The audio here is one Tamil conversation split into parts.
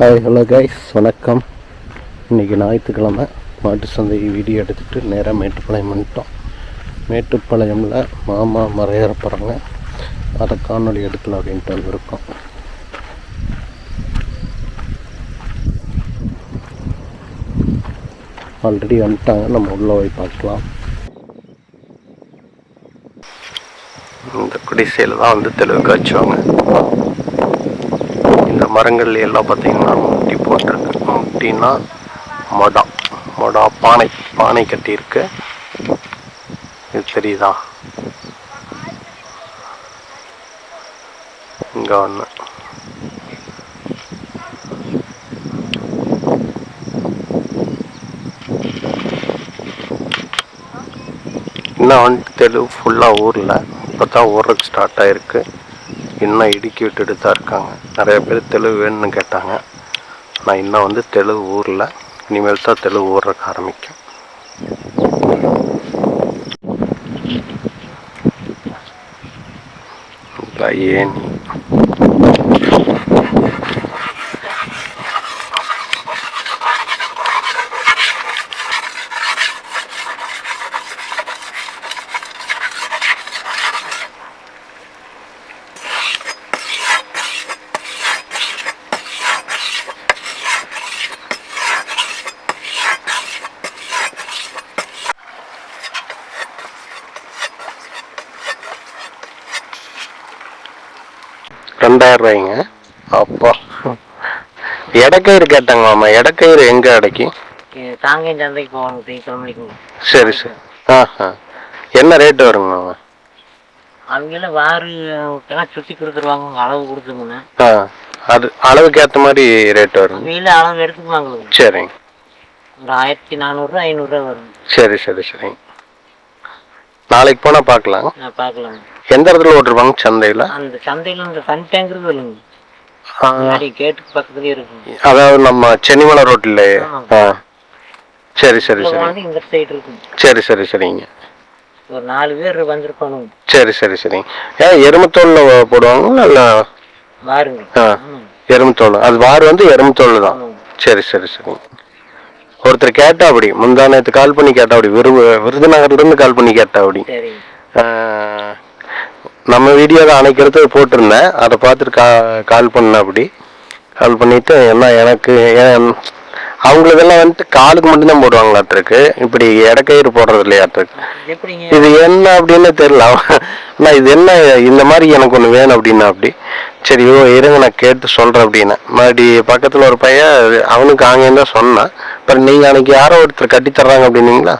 ஹாய் ஹலோ கைஸ் வணக்கம். இன்றைக்கி ஞாயிற்றுக்கிழமை. மாட்டு சந்தை வீடியோ எடுத்துகிட்டு நேராக மேட்டுப்பாளையம் வந்துட்டோம். மேட்டுப்பாளையமில் மாமா மறையற போகிறாங்க அதை காணொளி எடுக்கலாம் அப்படின்ட்டு வந்திருக்கோம். ஆல்ரெடி வந்துட்டாங்க. நம்ம உள்ளே போய் பார்க்கலாம். இந்த குடிசையில் தான் வந்து தெளிவு காய்ச்சுவாங்க. மரங்கள் எல்லாம் பார்த்தீங்கன்னா முட்டி போட்டிருக்கு. முட்டினா மொடா. மொடா பானை. பானை கட்டியிருக்கு. இது தெரியுதா? இங்கே ஒன்று இன்னும் வந்துட்டு தெளிவு ஃபுல்லாக ஊரில். இப்போ தான் ஊருக்கு ஸ்டார்ட் ஆகிருக்கு இன்னும் இடுக்கி விட்டுட்டு தான் இருக்காங்க. நிறைய பேர் தெளிவு வேணும்னு கேட்டாங்க. ஆனால் இன்னும் வந்து தெளிவு ஊரில் இனிமேல் தான் தெளிவு ஊறுறக்கு ஆரம்பிக்கும். ஏன்? ரெண்டாயிரம் ரூபாய்ங்க அப்பா. எடக்கயிறு கேட்டாங்க மாமா எடக்கயிறு எங்க அடைக்கி? தாங்கேன் சந்தைக்கு போகணும் சரி சரி. ஆ ஆ. என்ன ரேட்டு வருங்க மாமா அவங்கள வாரு சுற்றி கொடுத்துருவாங்க அளவு கொடுத்துருங்கண்ணே. ஆ அது அளவுக்கு ஏற்ற மாதிரி ரேட் வருங்க. அவங்கள அளவு எடுத்துக்குவாங்க சரிங்க. ஒரு ஆயிரத்தி நானூறுரூவா ஐநூறுரூவா வரும். சரி சரி சரிங்க நாளைக்கு போனால் பார்க்கலாம் பார்க்கலாம் எந்த இடத்துல ஓட்டிருப்பாங்க சந்தையில்? அந்த சந்தையில் இந்த தனி டேங்கிறது இல்லைங்க. முன்னாடி கேட்டுக்கு பக்கத்துலேயே இருக்கும் அதாவது நம்ம சென்னிமலை ரோட்டில் ஆ. சரி சரி சரி. வந்து இந்த சைடு இருக்கும் சரி சரி சரிங்க. ஒரு நாலு பேர் வந்திருப்பானுங்க சரி சரி சரிங்க. ஏன் எருமத்தோலில் போடுவாங்களா இல்லை? வாருங்க. ஆ. எருமத்தோல். அது வார் வந்து எருமத்தோல் தான். சரி சரி சரி ஒருத்தர் கேட்டா அப்படி. முந்தா நேத்து கால் பண்ணி கேட்டா அப்படி. விரு விருதுநகர்லேருந்து கால் பண்ணி கேட்டா அப்படி. நம்ம வீடியோ தான் அணைக்கிறது போட்டிருந்தேன். அதை பார்த்துட்டு கா கால் பண்ண அப்படி. கால் பண்ணிட்டு என்ன எனக்கு ஏன் அவங்களுக்கெல்லாம் வந்துட்டு காலுக்கு மட்டும்தான் போடுவாங்களாட்டிருக்கு. இப்படி இடக்கயிறு போடுறது இல்லையாட்டிருக்கு. இது என்ன அப்படின்னு தெரியல. அண்ணா இது என்ன இந்த மாதிரி எனக்கு ஒன்று வேணும் அப்படின்னா அப்படி. சரி ஓ இருங்க நான் கேட்டு சொல்கிறேன் அப்படின்னு. மறுபடி பக்கத்தில் ஒரு பையன் அவனுக்கு ஆங்கேன்னு தான் சொன்னான். அப்புறம் நீங்கள் அன்னைக்கு யாரோ ஒருத்தர் கட்டி தர்றாங்க அப்படின்னீங்களா?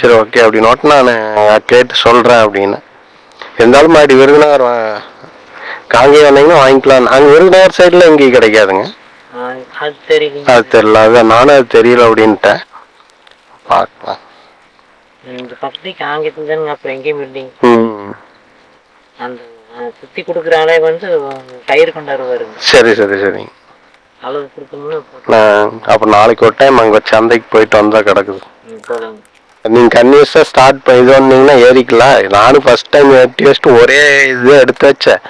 சரி ஓகே அப்படின்னு. நான் கேட்டு சொல்கிறேன் அப்படின்னு. இருந்தாலும் மறுபடி விருதுநகர் காங்கேயம் வந்தீங்கன்னா வாங்கிக்கலாம். அங்கே விருதுநகர் சைடில் எங்கேயும் கிடைக்காதுங்க. அது தெரியல. அதான் நானும் அது தெரியல அப்படின்ட்டேன். பார்க்கலாம். இந்த பக்கத்துக்கு தானுங்க. அப்புறம் எங்கேயும் அந்த அஹ், சுத்தி கொடுக்குற ஆளே வந்து கயிறு கொண்டாரு வருங்க சரி சரி சரி. அளவு கொடுத்தோம்னா போட்டு நான் அப்போ நாளைக்கு ஒரு டைம் அங்கே சந்தைக்கு போயிட்டு வந்தால் கிடக்குது. நீங்கள் கன்யூஸாக ஸ்டார்ட் பண்ணி இது ஏறிக்கலாம். நானும் ஃபர்ஸ்ட் டைம் ஏற்றி வச்சுட்டு ஒரே இது எடுத்து வச்சேன்.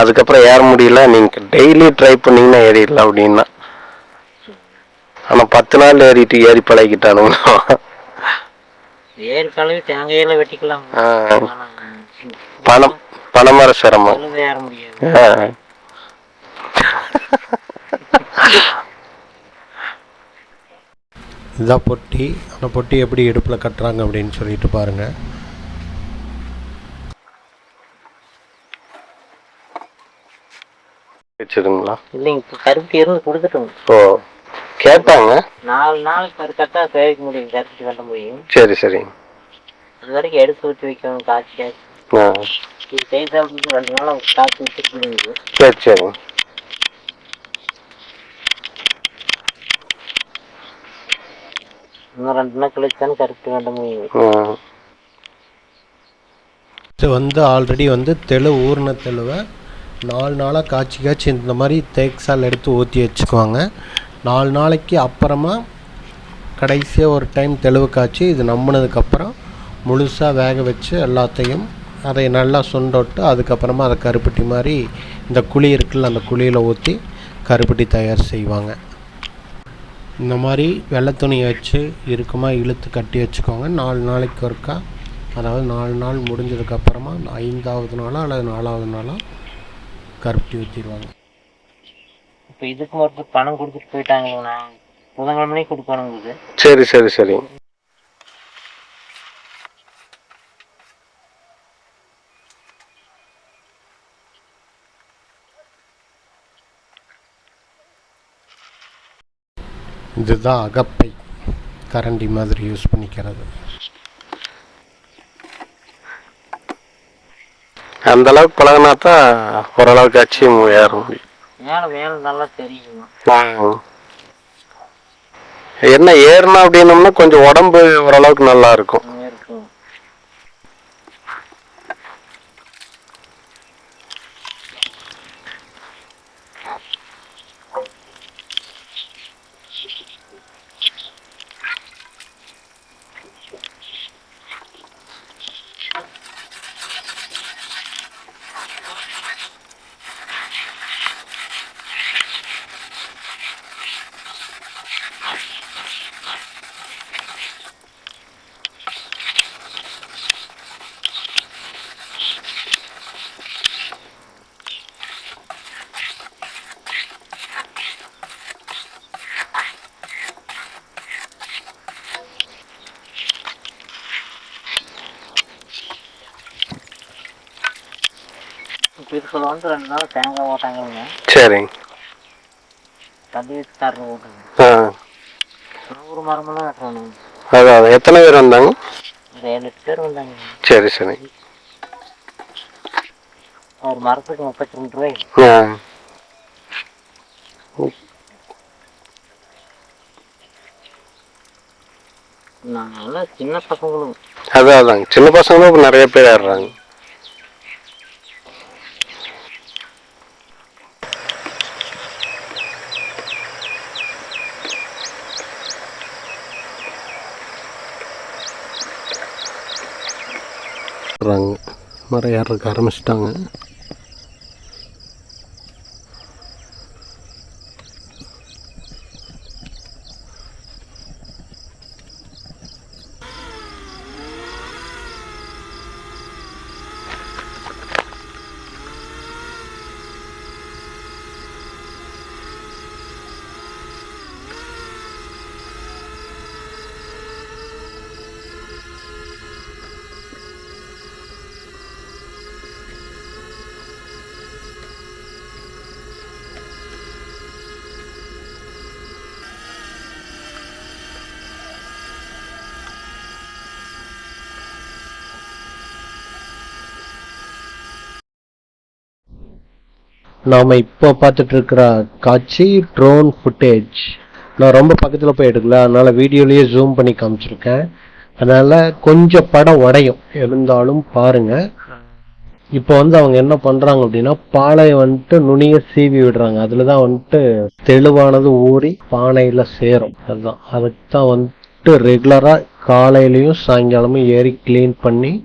அதுக்கப்புறம் ஏற முடியல. நீங்கள் டெய்லி ட்ரை பண்ணீங்கன்னா ஏறிடலாம் அப்படின்னா. ஆனால் பத்து நாள் ஏறிட்டு ஏறி பழகிட்டானுங்க. ஏறு கழுவி தேங்காயெல்லாம் வெட்டிக்கலாம் பணம் பணமர சிரமம். ஏற முடியாது. இதுதான் பொட்டி அந்த பொட்டி எப்படி இடுப்பில் கட்டுறாங்க அப்படின்னு சொல்லிட்டு பாருங்க. வச்சுதுங்களா இல்லைங்க இப்போ கருப்பட்டி இருந்து கொடுத்துட்டோங்க ஓ கேட்டாங்க. நாலு நாளைக்கு கட்டா சேவிக்க முடியும் கருப்பட்டி வெட்ட முடியும். சரி சரி. அது வரைக்கும் எடுத்து ஊற்றி வைக்கணும் காய்ச்சி காய்ச்சி. இது ரெண்டு நாள் காய்ச்சி வச்சுருக்கீங்க சரி சரி. இன்னும் ரெண்டு நாள் கழிச்சு தானே வெட்ட முடியும் ஆ. இது வந்து ஆல்ரெடி வந்து தெளு ஊர்ன தெளுவை நாலு நாளாக காய்ச்சி காய்ச்சி இந்த மாதிரி தேக்ஸால் எடுத்து ஊற்றி வச்சுக்குவாங்க. நாலு நாளைக்கு அப்புறமா கடைசியாக ஒரு டைம் தெளிவு காய்ச்சி இது நம்பினதுக்கப்புறம் முழுசாக வேக வச்சு எல்லாத்தையும் அதை நல்லா சுண்டோட்டு அதுக்கப்புறமா அதை கருப்பட்டி மாதிரி இந்த குழி இருக்குல்ல அந்த குழியில் ஊற்றி கருப்பட்டி தயார் செய்வாங்க. இந்த மாதிரி வெள்ளை துணியை வச்சு இறுக்கமாக இழுத்து கட்டி வச்சுக்கோங்க. நாலு நாளைக்கு ஒருக்கா. அதாவது நாலு நாள் முடிஞ்சதுக்கப்புறமா ஐந்தாவது நாளோ அல்லது நாலாவது நாளோ கருப்பட்டி ஊற்றிடுவாங்க இப்போ இதுக்கு ஒருத்தர் பணம் கொடுத்துட்டு போயிட்டாங்கண்ணா புதன்கிழமையே கொடுக்கணும் இது சரி சரி சரி. இதுதான் அகப்பை கரண்டி மாதிரி யூஸ் பண்ணிக்கிறது. அந்த அளவுக்கு பழகினா தான் ஓரளவுக்கு அச்சீவ் ஏற முடியும் மேலே மேலே நல்லா தெரியுமா? ஆ. என்ன ஏறணும் அப்படின்னம்னா கொஞ்சம் உடம்பு ஓரளவுக்கு நல்லா இருக்கும். இதுக்குள்ள வந்து ரெண்டு நாள் தேங்காய் ஓட்டாங்கங்க சரிங்க. தண்ணி வச்சுக்காரர் ஓட்டுங்க நூறு மரமெல்லாம் வெட்டணும் அதான் அதான். எத்தனை பேர் வந்தாங்க? ஒரு ஏழு எட்டு பேர் வந்தாங்க. சரி சரி. ஒரு மரத்துக்கு முப்பத்தி ரெண்டு ரூபாய். நல்லா சின்ன பசங்களும். அதான் அதாங்க. சின்ன பசங்களும் இப்ப நிறைய பேர் ஏறுறாங்க ஏறுறாங்க. மரம் ஏறதுக்கு ஆரம்பிச்சிட்டாங்க. நாம் இப்போ பார்த்துட்டு இருக்கிற காட்சி ட்ரோன் ஃபுட்டேஜ் நான் ரொம்ப பக்கத்தில் போய் எடுக்கல. அதனால வீடியோலேயே ஜூம் பண்ணி காமிச்சிருக்கேன். அதனால கொஞ்சம் படம் உடையும். இருந்தாலும் பாருங்க. இப்போ வந்து அவங்க என்ன பண்றாங்க அப்படின்னா பாலையை வந்துட்டு நுனிய சீவி விடுறாங்க. அதுல தான் வந்துட்டு தெளிவானது ஊறி பானையில சேரும். அதுதான். அதுக்கு தான் வந்துட்டு ரெகுலரா காலையிலையும் சாயங்காலமும் ஏறி க்ளீன் பண்ணி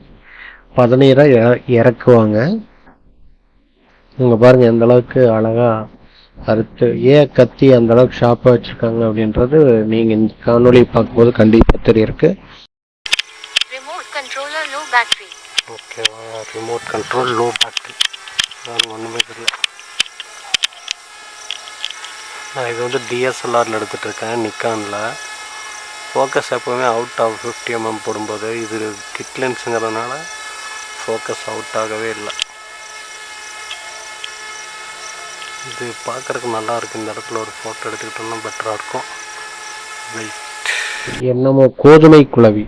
பதநீரை இற- இறக்குவாங்க. இங்க பாருங்க எந்த அளவுக்கு அழகா அறுத்து ஏன் கத்தி அந்த அளவுக்கு ஷார்ப்பா வச்சிருக்காங்க அப்படின்றது நீங்க இந்த காணொளி பார்க்கும்போது கண்டிப்பா தெரியிருக்கு Remote controller low battery. ஓகேவா ரிமோட் கண்ட்ரோல் லோ பேட்டரி ஒன்றுமே தெரியல. நான் இது வந்து டிஎஸ்எல்ஆரில் எடுத்துகிட்டு இருக்கேன் நிக்கானில் ஃபோக்கஸ் எப்போவுமே அவுட் ஆஃப் ஃபிஃப்டி எம்எம் போடும்போது இது கிட் லென்ஸுங்கிறதுனால ஃபோக்கஸ் அவுட் ஆகவே இல்லை. இது பார்க்கறதுக்கு நல்லா இந்த இடத்துல ஒரு ஃபோட்டோ எடுத்துக்கிட்டோம்னா பெட்டராக இருக்கும். வெயிட் என்னமோ கோதுமை குழவி.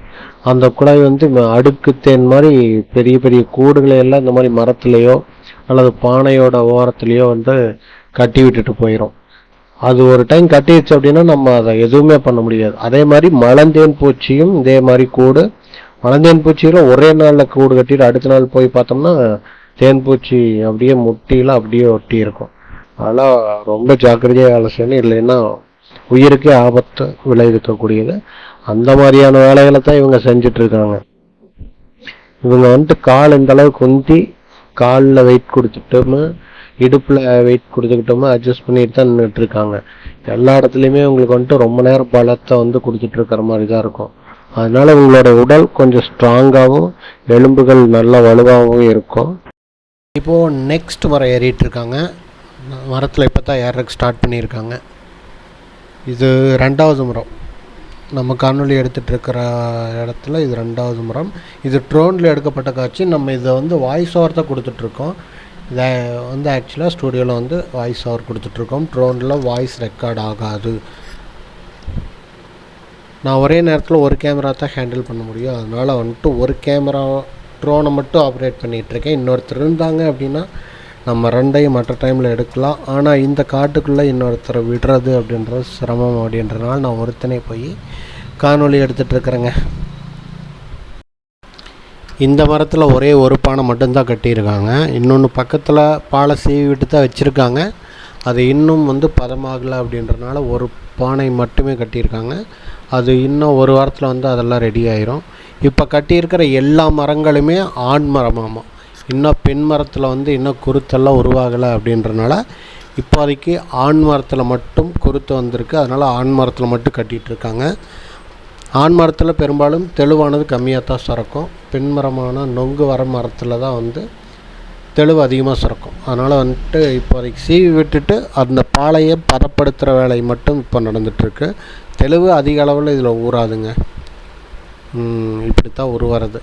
அந்த குழவி வந்து அடுக்கு தேன் மாதிரி பெரிய பெரிய கூடுகளை எல்லாம் இந்த மாதிரி மரத்துலேயோ அல்லது பானையோட ஓரத்துலேயோ வந்து கட்டி விட்டுட்டு போயிடும் அது ஒரு டைம் கட்டிடுச்சு அப்படின்னா நம்ம அதை எதுவுமே பண்ண முடியாது. அதே மாதிரி மலந்தேன் பூச்சியும் இதே மாதிரி கூடு. மலந்தேன் பூச்சியில ஒரே நாளில் கூடு கட்டிட்டு அடுத்த நாள் போய் பார்த்தோம்னா தேன் பூச்சி அப்படியே முட்டியில் அப்படியே ஒட்டி இருக்கும் ஆனால் ரொம்ப ஜாக்கிரதையாக வேலை செய்யணும். இல்லைன்னா உயிருக்கே ஆபத்து விளைவிக்கக்கூடியது. அந்த மாதிரியான வேலைகளை தான் இவங்க செஞ்சுட்டு இருக்காங்க இவங்க வந்துட்டு கால் இந்த அளவுக்கு உந்தி காலில் வெயிட் கொடுத்துட்டோமு இடுப்பில் வெயிட் கொடுத்துக்கிட்டோமோ அட்ஜஸ்ட் பண்ணிட்டு தான் நின்றுட்டு இருக்காங்க எல்லா இடத்துலையுமே உங்களுக்கு வந்துட்டு ரொம்ப நேரம் பலத்தை வந்து கொடுத்துட்டு இருக்கிற மாதிரி தான் இருக்கும். அதனால உங்களோட உடல் கொஞ்சம் ஸ்ட்ராங்காகவும் எலும்புகள் நல்லா வலுவாகவும் இருக்கும். இப்போது நெக்ஸ்ட் வர ஏறிட்டு இருக்காங்க மரத்தில் இப்போ தான் ஏறக்கு ஸ்டார்ட் பண்ணியிருக்காங்க. இது ரெண்டாவது மரம் நம்ம காணொலி எடுத்துகிட்டு இருக்கிற இடத்துல இது ரெண்டாவது மரம் இது ட்ரோனில் எடுக்கப்பட்ட காட்சி. நம்ம இதை வந்து வாய்ஸ் ஓவர் தான் கொடுத்துட்ருக்கோம் இதை வந்து ஆக்சுவலாக ஸ்டூடியோவில் வந்து வாய்ஸ் ஓவர் கொடுத்துட்ருக்கோம் ட்ரோனில் வாய்ஸ் ரெக்கார்ட் ஆகாது. நான் ஒரே நேரத்தில் ஒரு கேமரா தான் ஹேண்டில் பண்ண முடியும். அதனால் வந்துட்டு ஒரு கேமரா ட்ரோனை மட்டும் ஆப்ரேட் பண்ணிகிட்ருக்கேன் இன்னொருத்தர் இருந்தாங்க அப்படின்னா நம்ம ரெண்டையும் மற்ற டைமில் எடுக்கலாம். ஆனால் இந்த காட்டுக்குள்ளே இன்னொருத்தரை விடுறது அப்படின்றது சிரமம் அப்படின்றனால நான் ஒருத்தனே போய் காணொலி எடுத்துகிட்ருக்குறேங்க இந்த மரத்தில் ஒரே ஒரு பானை மட்டும்தான் கட்டியிருக்காங்க. இன்னொன்று பக்கத்தில் பாலை சீவி விட்டு தான் வச்சுருக்காங்க. அது இன்னும் வந்து பதமாகலை அப்படின்றனால ஒரு பானை மட்டுமே கட்டியிருக்காங்க. அது இன்னும் ஒரு வாரத்தில் வந்து அதெல்லாம் ரெடி ஆயிரும். இப்போ கட்டியிருக்கிற எல்லா மரங்களுமே ஆண் மரமாமா. இன்னும் பெண் மரத்தில் வந்து இன்னும் குருத்தெல்லாம் உருவாகலை அப்படின்றனால இப்போதைக்கு ஆண் மரத்தில் மட்டும் குருத்து வந்திருக்கு. அதனால் ஆண் மரத்தில் மட்டும் கட்டிகிட்டு இருக்காங்க ஆண் மரத்தில் பெரும்பாலும் தெளிவானது கம்மியாக தான் சுரக்கும். பெண் மரமான நொங்கு வர மரத்தில் தான் வந்து தெளிவு அதிகமாக சுரக்கும். அதனால் வந்துட்டு இப்போதைக்கு சீவி விட்டுட்டு அந்த பாலையை பதப்படுத்துகிற வேலை மட்டும் இப்போ நடந்துகிட்ருக்கு தெளிவு அதிக அளவில் இதில் ஊறாதுங்க. இப்படி இப்படித்தான் உருவாகிறது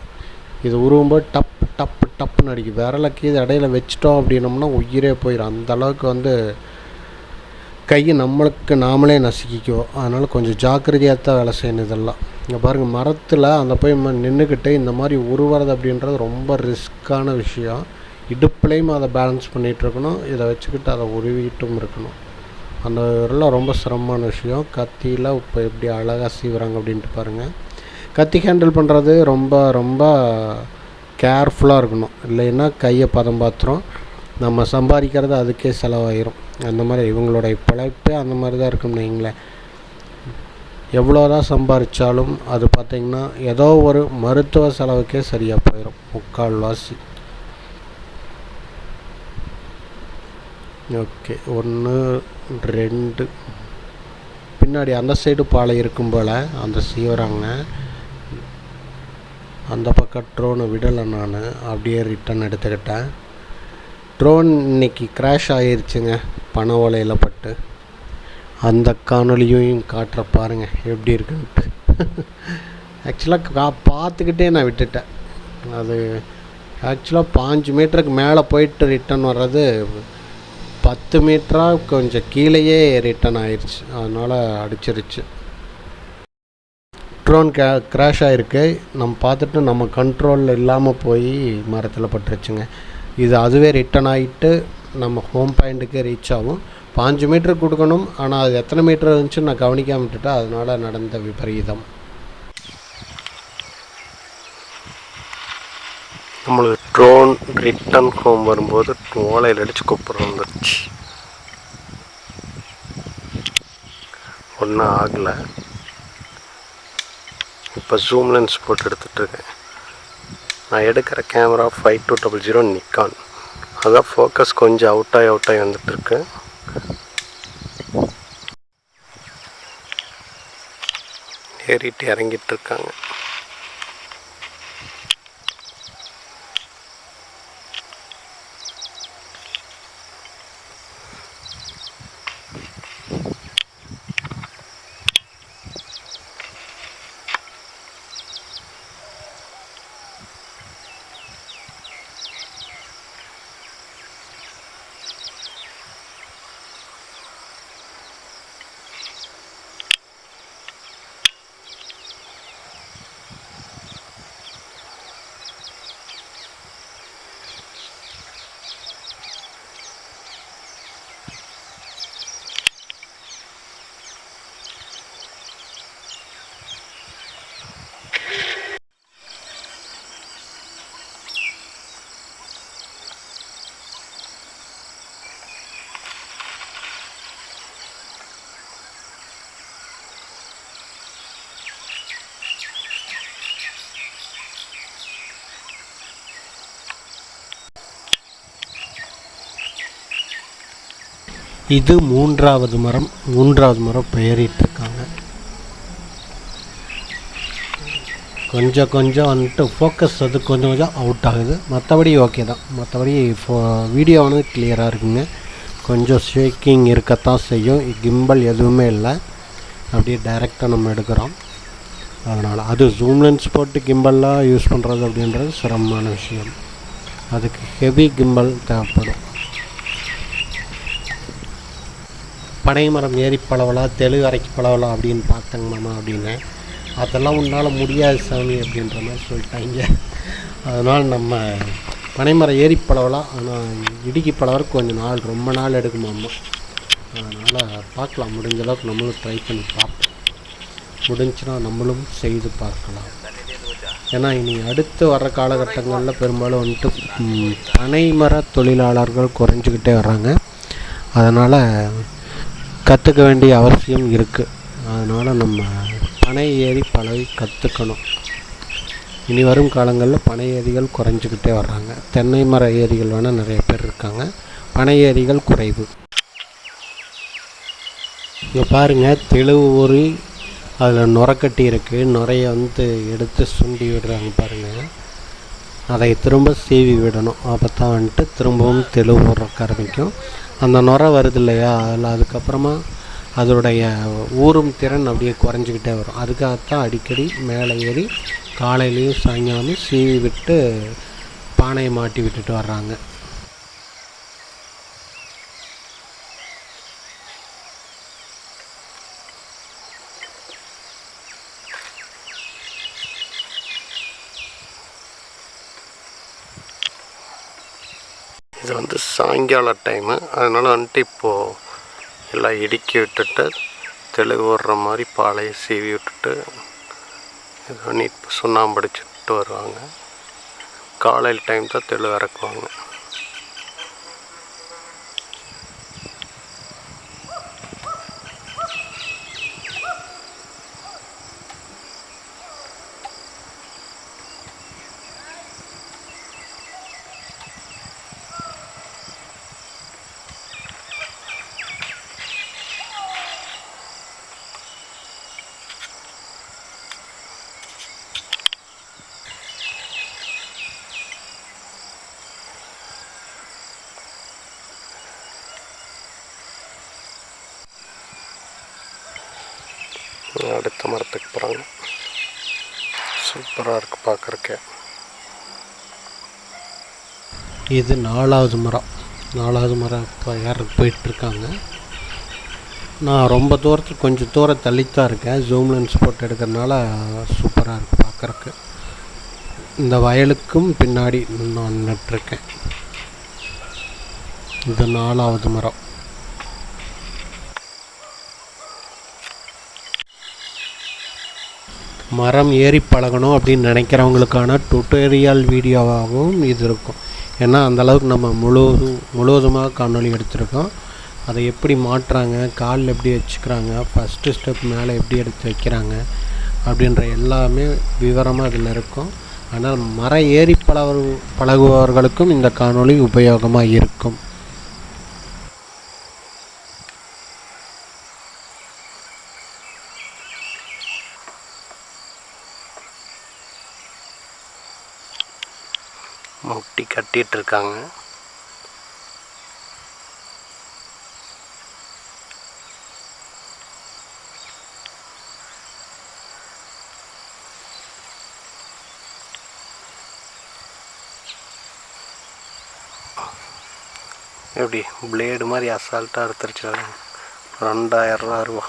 இது உருவும்போது டப் டப் டப்புன்னு அடிக்கும் விரலுக்கு இது இடையில வச்சிட்டோம் அப்படின்னோம்னா உயிரே போயிடும் அந்த அளவுக்கு வந்து கையை நம்மளுக்கு நாமளே நசுக்கிக்குவோம். அதனால் கொஞ்சம் ஜாக்கிரதையாக தான் வேலை செய்யணும் இதெல்லாம். இங்கே பாருங்கள் மரத்தில் அந்த போய் நின்றுக்கிட்டு இந்த மாதிரி உருவுறது அப்படின்றது ரொம்ப ரிஸ்க்கான விஷயம். இடுப்புலையும் அதை பேலன்ஸ் பண்ணிகிட்ருக்கணும் இதை வச்சுக்கிட்டு அதை உருவிட்டும் இருக்கணும். அந்த இதெல்லாம் ரொம்ப சிரமமான விஷயம். கத்தியில் இப்போ எப்படி அழகாக சீவுறாங்க அப்படின்ட்டு பாருங்கள் கத்தி ஹேண்டில் பண்ணுறது ரொம்ப ரொம்ப கேர்ஃபுல்லாக இருக்கணும். இல்லைன்னா கையை பதம் பார்த்துரும் நம்ம சம்பாதிக்கிறது அதுக்கே செலவாயிரும். அந்த மாதிரி இவங்களுடைய பிழைப்பே அந்த மாதிரி தான் இருக்கும்னு வைங்களேன் எவ்வளோ தான் சம்பாதிச்சாலும் அது பார்த்திங்கன்னா ஏதோ ஒரு மருத்துவ செலவுக்கே சரியாக போயிடும் முக்கால்வாசி. ஓகே ஒன்று ரெண்டு. பின்னாடி அந்த சைடு பாலை இருக்கும் போல் அந்த சீவராங்க. அந்த பக்கம் ட்ரோனை விடலை நான். அப்படியே ரிட்டன் எடுத்துக்கிட்டேன். ட்ரோன் இன்னைக்கு கிராஷ் ஆகிருச்சுங்க பண ஓலையில் பட்டு. அந்த காணொலியும் காட்டுற பாருங்கள் எப்படி இருக்குன்ட்டு. ஆக்சுவலாக கா பார்த்துக்கிட்டே நான் விட்டுட்டேன். அது ஆக்சுவலாக பாஞ்சு மீட்டருக்கு மேலே போயிட்டு ரிட்டன் வர்றது பத்து மீட்டராக கொஞ்சம் கீழேயே ரிட்டன் ஆயிடுச்சு அதனால் அடிச்சிருச்சு. ட்ரோன் கே க்ராஷ் ஆகிருக்கு நம்ம பார்த்துட்டு நம்ம கண்ட்ரோலில் இல்லாமல் போய் மரத்தில் பட்டுருச்சுங்க. இது அதுவே ரிட்டன் ஆகிட்டு நம்ம ஹோம் பாயிண்ட்டுக்கே ரீச் ஆகும். பாஞ்சு மீட்டர் கொடுக்கணும். ஆனால் அது எத்தனை மீட்டர் இருந்துச்சுன்னு நான் கவனிக்காம விட்டுட்டேன் அதனால் நடந்த விபரீதம். நம்மளுக்கு ட்ரோன் ரிட்டன் ஹோம் வரும்போது ஓலையில் அடித்து குப்புறம் வந்துருச்சு ஒன்றும் ஆகலை. இப்போ ஜூம் லென்ஸ் போட்டு எடுத்துகிட்ருக்கேன். நான் எடுக்கிற camera five two double zero Nikon அதான் ஃபோக்கஸ் கொஞ்சம் அவுட் ஆகி அவுட் ஆகி வந்துட்டுருக்கு ஏறிட்டு இறங்கிட்டு இருக்காங்க இது மூன்றாவது மரம் மூன்றாவது மரம் பெயரிட்டிருக்காங்க. கொஞ்சம் கொஞ்சம் வந்துட்டு ஃபோக்கஸ் அது கொஞ்சம் கொஞ்சம் அவுட் ஆகுது. மற்றபடி ஓகே தான். மற்றபடி ஃபோ வீடியோ வந்து கிளியராக இருக்குங்க. கொஞ்சம் ஷேக்கிங் இருக்கத்தான் செய்யும். கிம்பல் எதுவுமே இல்லை. அப்படியே டைரெக்டாக நம்ம எடுக்கிறோம். அதனால் அது ஜூம் லென்ஸ் போட்டு கிம்பல்லாம் யூஸ் பண்ணுறது அப்படின்றது சிரமமான விஷயம். அதுக்கு ஹெவி கிம்பல் தேவைப்படும். பனைமரம் ஏறி பழவலாம் தெளு அரைக்கி பழவலாம் அப்படின்னு பார்த்தங்க மாமா அப்படின்னு. அதெல்லாம் உன்னால் முடியாது சாமி அப்படின்ற மாதிரி சொல்லிட்டாங்க. அதனால் நம்ம பனைமரம் ஏறி பழவலாம் ஆனால் இடுக்கி பழவறக்கு கொஞ்சம் நாள் ரொம்ப நாள் எடுக்குமாம்மா அதனால் பார்க்கலாம். முடிஞ்ச அளவுக்கு நம்மளும் ட்ரை பண்ணி பார்ப்போம். முடிஞ்சுன்னா நம்மளும் செய்து பார்க்கலாம். ஏன்னா இனி அடுத்து வர்ற காலகட்டங்களில் பெரும்பாலும் வந்துட்டு பனைமர தொழிலாளர்கள் குறைஞ்சிக்கிட்டே வர்றாங்க. அதனால் கற்றுக்க வேண்டிய அவசியம் இருக்குது அதனால் நம்ம பனை ஏறி பழகி கற்றுக்கணும் இனி வரும் காலங்களில் பனை ஏரிகள் குறைஞ்சிக்கிட்டே வர்றாங்க. தென்னை மர ஏரிகள் வேணால் நிறைய பேர் இருக்காங்க. பனை ஏரிகள் குறைவு. இங்கே பாருங்கள் தெளிவு ஊறி அதில் நுரக்கட்டி இருக்குது நுரைய வந்து எடுத்து சுண்டி விடுறாங்க பாருங்கள் அதை திரும்ப சீவி விடணும். அப்போ தான் வந்துட்டு திரும்பவும் தெளிவு ஊறக்க ஆரம்பிக்கும். அந்த நுரை வருது இல்லையா? அதில் அதுக்கப்புறமா அதோடைய ஊறும் திறன் அப்படியே குறைஞ்சிக்கிட்டே வரும். அதுக்காகத்தான் அடிக்கடி மேலே ஏறி காலையிலையும் சாயங்காலமும் சீவி விட்டு பானையை மாட்டி விட்டுட்டு வர்றாங்க. வந்து சாயங்கால டைமு அதனால் வந்துட்டு இப்போது எல்லாம் இடுக்கி விட்டுட்டு தெளிவு ஓடுற மாதிரி பாலையை சீவி விட்டுட்டு இது பண்ணி சுண்ணாம்படிச்சுட்டு வருவாங்க. காலையில் டைம் தான் தெளிவு இறக்குவாங்க. அடுத்த மரத்துக்கு போகிறாங்க சூப்பராக இருக்குது பார்க்குறக்கே இது நாலாவது மரம். நாலாவது மரம் இப்போ ஏறக்கு போயிட்டுருக்காங்க. நான் ரொம்ப தூரத்தில் கொஞ்சம் தூரம் தள்ளித்தான் இருக்கேன். ஜூம் லென்ஸ் போட்டு எடுக்கிறதுனால சூப்பராக இருக்குது பார்க்குறக்கு இந்த வயலுக்கும் பின்னாடி நான் நட்டுருக்கேன் இது நாலாவது மரம். மரம் ஏறி பழகணும் அப்படின்னு நினைக்கிறவங்களுக்கான டுட்டோரியல் வீடியோவாகவும் இது இருக்கும். ஏன்னா அந்த அளவுக்கு நம்ம முழுவதும் முழுவதுமாக காணொளி எடுத்திருக்கோம். அதை எப்படி மாட்டுறாங்க காலில் எப்படி வச்சுக்கிறாங்க ஃபஸ்ட்டு ஸ்டெப் மேலே எப்படி எடுத்து வைக்கிறாங்க அப்படின்ற எல்லாமே விவரமாக இதில் இருக்கும். ஆனால் மர ஏறி பழகு பழகுபவர்களுக்கும் இந்த காணொளி உபயோகமாக இருக்கும். முட்டி இருக்காங்க எப்படி பிளேடு மாதிரி அசால்ட்டாக எடுத்துருச்சு? ரெண்டாயிரரூவா ரூபா.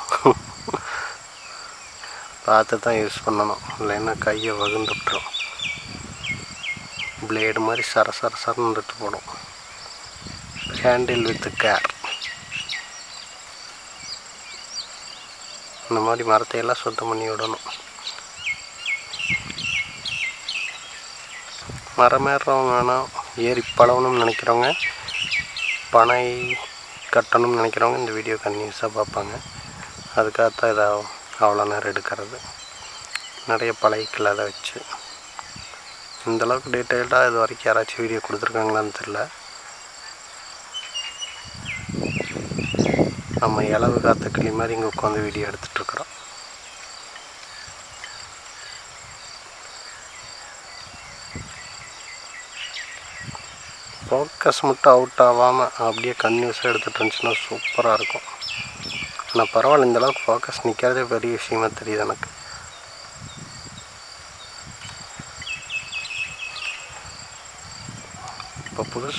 பார்த்து தான் யூஸ் பண்ணணும். இல்லைன்னா கையை வகுந்து விட்டுரும் பிளேடு மாதிரி சர சர சரன்னு எடுத்து போடும். ஹேண்டில் வித் கேர் இந்த மாதிரி மரத்தையெல்லாம் சுத்தம் பண்ணி விடணும். மரம் ஏறுறவங்க வேணாம் ஏறி பழகணும்னு நினைக்கிறவங்க பனை கட்டணும்னு நினைக்கிறவங்க இந்த வீடியோ கன்யூஸாக பார்ப்பாங்க. அதுக்காகத்தான் இதை அவ்வளோ நேரம் எடுக்கிறது. நிறைய பழகிக்கல அதை வச்சு. இந்தளவுக்கு டீட்டெயில்டாக இது வரைக்கும் யாராச்சும் வீடியோ கொடுத்துருக்காங்களான்னு தெரில நம்ம இலவு காத்த கிளி மாதிரி இங்கே உட்காந்து வீடியோ எடுத்துகிட்ருக்குறோம் இருக்கிறோம். ஃபோக்கஸ் மட்டும் அவுட் ஆகாமல் அப்படியே கன்யூஸாக எடுத்துகிட்டு இருந்துச்சுன்னா சூப்பராக இருக்கும். ஆனால் பரவாயில்ல இந்தளவுக்கு ஃபோக்கஸ் நிற்கிறதே பெரிய விஷயமா தெரியுது எனக்கு.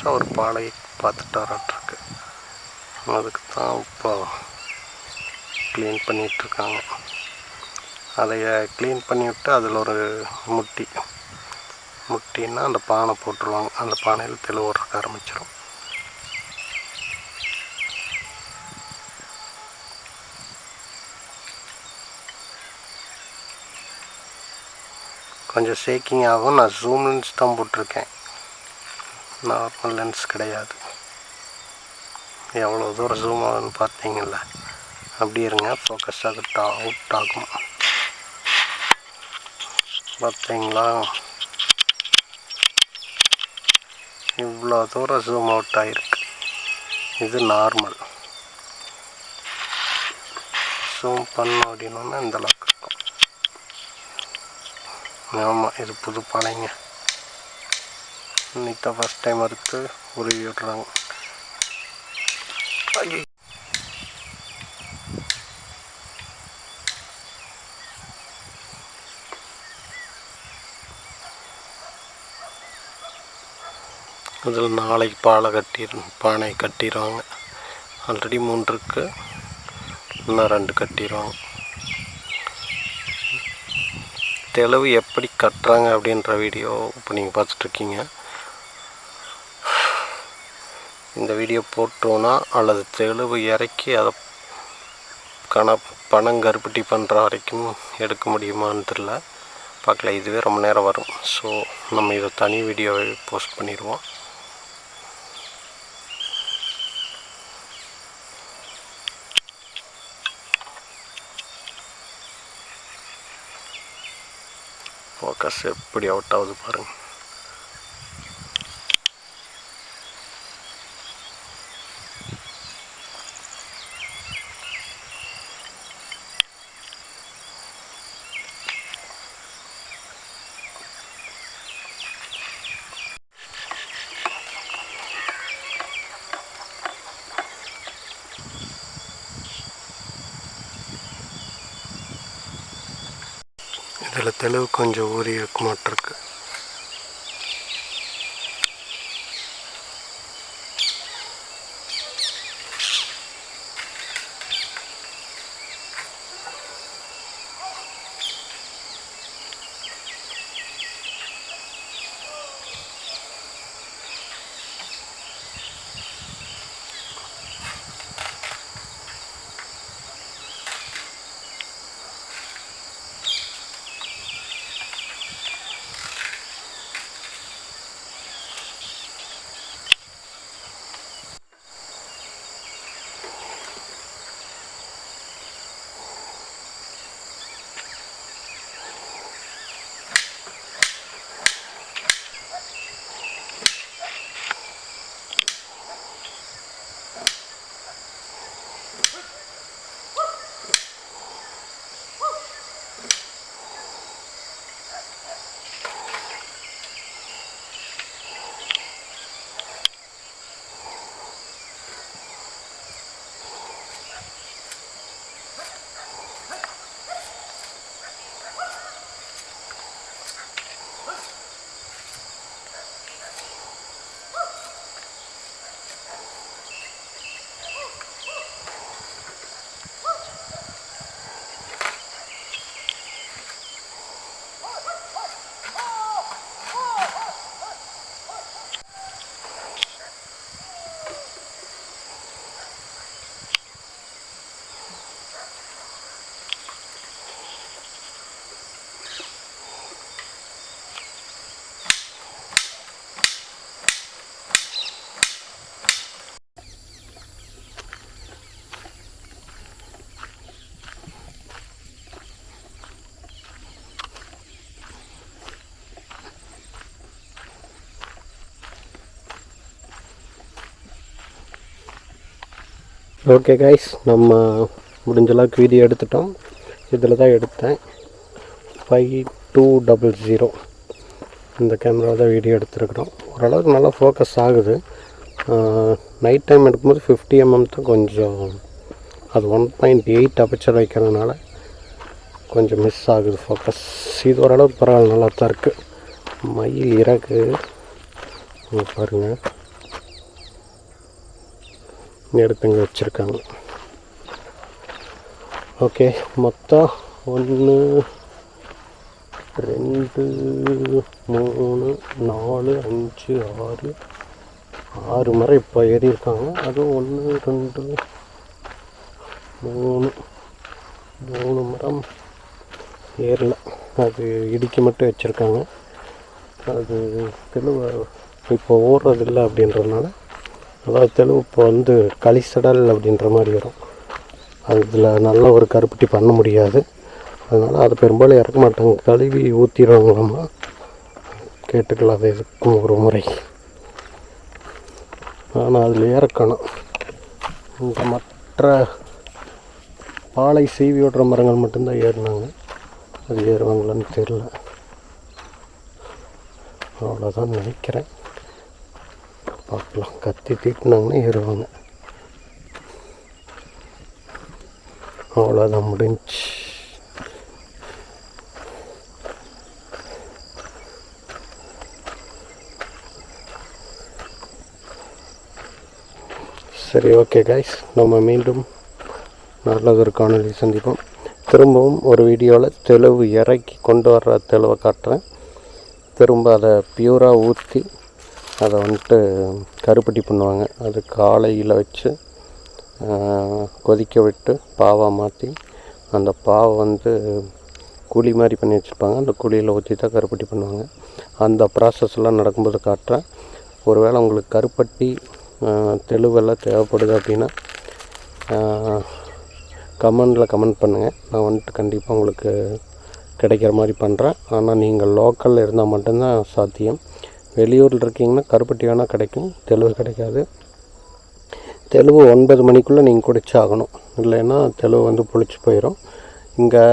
வருஷம் ஒரு பாலை பார்த்துட்டு வராட்டிருக்கு. அதுக்கு தான் இப்போ க்ளீன் பண்ணிகிட்ருக்காங்க அதைய க்ளீன் பண்ணிவிட்டு அதில் ஒரு முட்டி. முட்டின்னா அந்த பானை போட்டுருவாங்க. அந்த பானையில் தெளு ஆரம்பிச்சிடும் கொஞ்சம் ஷேக்கிங் ஆகும். நான் ஜூம் லென்ஸ் தான் போட்டிருக்கேன். நார்மல் லென்ஸ் கிடையாது. எவ்வளோ தூரம் ஜூம் ஆகுதுன்னு பார்த்தீங்கல்ல அப்படி இருங்க ஃபோக்கஸ் டா அவுட் ஆகும். பார்த்தீங்களா? இவ்வளோ தூரம் ஜூம் அவுட் ஆகிருக்கு இது நார்மல் ஜூம் பண்ணோம் அப்படின்னா இந்தளவுக்கு இருக்கும். ஆமாம் இது புது பழைங்க இன்னைக்கு தான் ஃபஸ்ட் டைம் அறுத்து உருவி விடுறாங்க அதில் நாளைக்கு பாலை கட்டி பானை கட்டிடுவாங்க. ஆல்ரெடி மூன்று இருக்கு. இன்னும் ரெண்டு கட்டிடுவாங்க. தெளிவு எப்படி கட்டுறாங்க அப்படின்ற வீடியோ இப்போ நீங்கள் பார்த்துட்ருக்கீங்க இந்த வீடியோ போட்டோன்னா அல்லது தெளிவு இறக்கி அதை கண பணம் கருப்பட்டி பண்ணுற வரைக்கும் எடுக்க முடியுமான்னு தெரில பார்க்கல இதுவே ரொம்ப நேரம் வரும். ஸோ நம்ம இதை தனி வீடியோவை போஸ்ட் பண்ணிடுவோம். ஃபோக்கஸ் எப்படி அவுட் ஆகுது பாருங்கள் ஓகே கைஸ் நம்ம முடிஞ்ச அளவுக்கு வீடியோ எடுத்துட்டோம். இதில் தான் எடுத்தேன். ஃபைவ் டூ டபுள் ஜீரோ இந்த கேமரா தான் வீடியோ எடுத்துருக்குறோம். ஓரளவுக்கு நல்லா ஃபோக்கஸ் ஆகுது. நைட் டைம் எடுக்கும்போது ஃபிஃப்டி எம்எம் தான் கொஞ்சம் அது ஒன் பாயிண்ட் எயிட் அபச்சர் வைக்கிறதுனால கொஞ்சம் மிஸ் ஆகுது ஃபோக்கஸ் இது ஓரளவுக்கு பரவாயில்ல நல்லா தான் இருக்குது மயில் இறகு. பாருங்கள் எடுத்துங்க வச்சுருக்காங்க. ஓகே மொத்தம் ஒன்று ரெண்டு மூணு நாலு அஞ்சு ஆறு ஆறு முறை இப்போ ஏறியிருக்காங்க அதுவும் ஒன்று ரெண்டு மூணு மூணு மரம் ஏறல. அது இடுக்கி மட்டும் வச்சுருக்காங்க. அது தெளிவாக இப்போ ஓடுறதில்ல அப்படின்றதுனால அதாவது தெளிவு இப்போ வந்து களிசடல் அப்படின்ற மாதிரி வரும். அதில் நல்ல ஒரு கருப்பட்டி பண்ண முடியாது. அதனால் அது பெரும்பாலும் இறக்க மாட்டாங்க. கழுவி ஊற்றிடுவாங்களாமா கேட்டுக்கலாம் அது இதுக்கும் ஒரு முறை. ஆனால் அதில் இறக்கணும். இந்த மற்ற பாலை சீவி விடுற மரங்கள் மட்டும்தான் ஏறினாங்க. அது ஏறுவாங்களான்னு தெரில அவ்வளோதான் நினைக்கிறேன். பார்க்கலாம் கத்தி தீட்டினாங்கன்னா ஏறுவாங்க அவ்வளோதான் முடிஞ்சு சரி ஓகே கைஸ் நம்ம மீண்டும் நல்லதொரு காணொலி சந்திப்போம் திரும்பவும் ஒரு வீடியோவில் தெளிவு இறக்கி கொண்டு வர்ற தெளிவை காட்டுறேன் திரும்ப அதை பியூராக ஊற்றி அதை வந்துட்டு கருப்பட்டி பண்ணுவாங்க. அது காலையில் வச்சு கொதிக்க விட்டு பாவாக மாற்றி அந்த பாவை வந்து குழி மாதிரி பண்ணி வச்சுருப்பாங்க. அந்த குழியில் ஊற்றி தான் கருப்பட்டி பண்ணுவாங்க. அந்த ப்ராசஸ்லாம் நடக்கும்போது காட்டுறேன். ஒருவேளை உங்களுக்கு கருப்பட்டி தெளிவெல்லாம் தேவைப்படுது அப்படின்னா கமெண்டில் கமெண்ட் பண்ணுங்கள் நான் வந்துட்டு கண்டிப்பாக உங்களுக்கு கிடைக்கிற மாதிரி பண்ணுறேன் ஆனால் நீங்கள் லோக்கலில் இருந்தால் மட்டும்தான் சாத்தியம். வெளியூரில் இருக்கீங்கன்னா கருப்பட்டி வேணால் கிடைக்கும் தெளிவு கிடைக்காது. தெளிவு ஒன்பது மணிக்குள்ளே நீங்கள் குடிச்சாகணும் இல்லைன்னா தெளிவு வந்து புளிச்சு போயிடும் இங்கே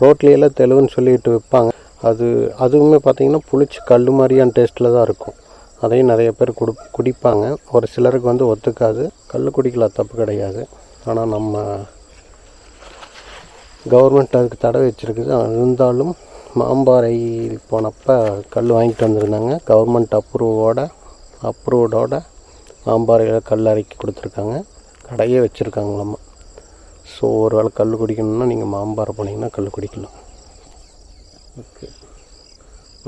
ரோட்லையெல்லாம் தெளிவுன்னு சொல்லிட்டு விற்பாங்க அது அதுவுமே பார்த்தீங்கன்னா புளிச்சு கல் மாதிரியான டேஸ்ட்டில் தான் இருக்கும். அதையும் நிறைய பேர் குடு குடிப்பாங்க. ஒரு சிலருக்கு வந்து ஒத்துக்காது. கல் குடிக்கலாம் தப்பு கிடையாது. ஆனால் நம்ம கவர்மெண்ட் அதுக்கு தடை வச்சுருக்குது. இருந்தாலும் மாம்பாறை போனப்போ கல் வாங்கிட்டு வந்திருந்தாங்க. கவர்மெண்ட் அப்ரூவோட அப்ரூவ்டோட மாம்பாறையில் கல் இறக்கி கொடுத்துருக்காங்க. கடையே வச்சுருக்காங்களாம்மா ஸோ ஒரு வேளை கல் குடிக்கணும்னா நீங்கள் மாம்பாறை போனீங்கன்னா கல் குடிக்கலாம். ஓகே.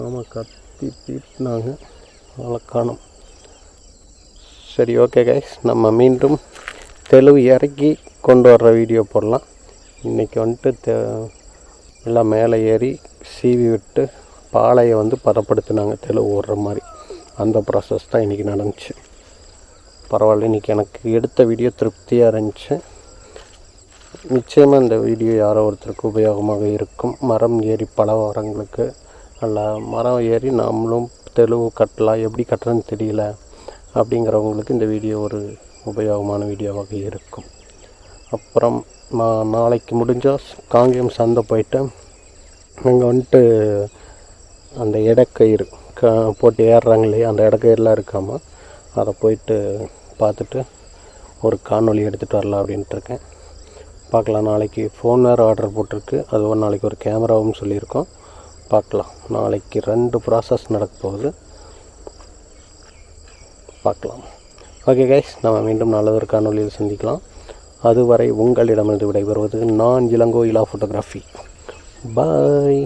ஆமாம் கத்தி தீட்டினாங்க. வழக்கானம் சரி ஓகே கைஸ் நம்ம மீண்டும் தெளிவு இறக்கி கொண்டு வர்ற வீடியோ போடலாம். இன்றைக்கி வந்துட்டு தெ எல்லாம் மேலே ஏறி சீவி விட்டு பாலையை வந்து பதப்படுத்தினாங்க தெளிவு ஓடுற மாதிரி. அந்த ப்ராசஸ் தான் இன்றைக்கி நடந்துச்சு. பரவாயில்ல இன்றைக்கி எனக்கு எடுத்த வீடியோ திருப்தியாக இருந்துச்சு. நிச்சயமாக இந்த வீடியோ யாரோ ஒருத்தருக்கு உபயோகமாக இருக்கும். மரம் ஏறி பல வரங்களுக்கு அல்ல மரம் ஏறி நம்மளும் தெளிவு கட்டலாம் எப்படி கட்டுறதுன்னு தெரியல அப்படிங்கிறவங்களுக்கு இந்த வீடியோ ஒரு உபயோகமான வீடியோவாக இருக்கும். அப்புறம் நான் நாளைக்கு முடிஞ்சால் காங்கேயம் சந்தை போயிட்டு அங்கே வந்துட்டு அந்த இடக்கயிறு க போட்டு ஏறுறாங்க இல்லையா அந்த இடக்கயிறுலாம் இருக்காமல் அதை போயிட்டு பார்த்துட்டு ஒரு காணொலி எடுத்துகிட்டு வரலாம் அப்படின்ட்டு இருக்கேன். பார்க்கலாம். நாளைக்கு ஃபோன் வேறு ஆர்டர் போட்டிருக்கு. அதுவும் நாளைக்கு ஒரு கேமராவும் சொல்லியிருக்கோம். பார்க்கலாம். நாளைக்கு ரெண்டு ப்ராசஸ் நடக்க போகுது. பார்க்கலாம். ஓகே கைஸ் நம்ம மீண்டும் நல்லதொரு காணொலியில் சந்திக்கலாம். அதுவரை உங்களிடமிருந்து விடைபெறுவது நான் இளங்கோ இலா ஃபோட்டோகிராஃபி பாய்